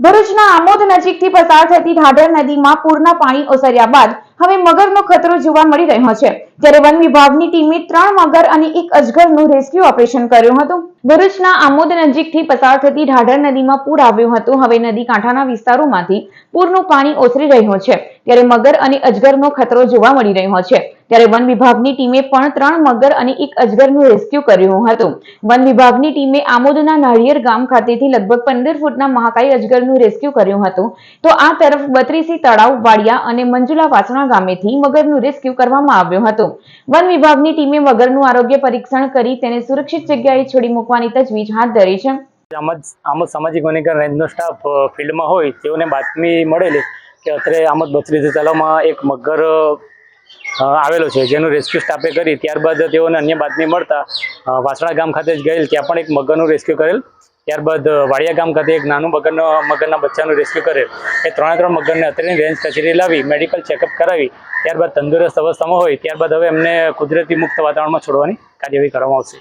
ભરૂચના આમોદ નજીકથી પસાર થતી ઢાઢર નદીમાં પૂરના પાણી ઓસર્યા બાદ હવે મગરનો ખતરો જોવા મળી રહ્યો છે. ત્યારે વન વિભાગની ટીમે ત્રણ મગર અને એક અજગરનું રેસ્ક્યુ ઓપરેશન કર્યું હતું. ભરૂચના આમોદ નજીકથી પસાર થતી ઢાઢર નદીમાં પૂર આવ્યું હતું. હવે નદી કાંઠાના વિસ્તારોમાંથી પૂરનું પાણી ઓસરી રહ્યું છે. ત્યારે મગર અને અજગરનો ખતરો જોવા મળી રહ્યો છે. ત્યારે વન વિભાગની ટીમે પણ ત્રણ મગર અને એક અજગરનું રેસ્ક્યુ કર્યું હતું. વન વિભાગની ટીમે આમોદના નાળિયેર ગામ ખાતેથી લગભગ પંદર ફૂટના મહાકાય અજગરનું રેસ્ક્યુ કર્યું હતું. તો આ તરફ બત્રીસી તળાવ, વાડિયા અને મંજુલા વાસણા ગામેથી મગરનું રેસ્ક્યુ કરવામાં આવ્યું હતું. વન વિભાગની ટીમે મગરનું આરોગ્ય પરીક્ષણ કરી તેને સુરક્ષિત જગ્યાએ છોડી મૂકવાની તજવીજ હાથ ધરી છે. આમ આમ સામાજિક વનીકરણ રેન્જનો સ્ટાફ ફિલ્ડમાં હોય, તેઓને બાતમી મળેલી કે અત્રે આમદ બત્રીસ તળાવમાં એક મગર આવેલો છે, જેનું રેસ્ક્યુ સ્ટાફે કરી. ત્યારબાદ તેઓને અન્ય બાતમી મળતા વાસણા ગામ ખાતે જ ગયેલ, ત્યાં પણ એક મગરનું રેસ્ક્યુ કરેલ. ત્યારબાદ વાડિયા ગામ ખાતે એક નાનું મગરનો, મગરના બચ્ચાનું રેસ્ક્યુ કરેલ. એ ત્રણે ત્રણ મગરને અત્રેની રેન્જ કચેરી લાવી મેડિકલ ચેકઅપ કરાવી. ત્યારબાદ તંદુરસ્ત અવસ્થામાં હોય. ત્યારબાદ હવે એમને કુદરતી મુક્ત વાતાવરણમાં છોડવાની કાર્યવાહી કરવામાં આવશે.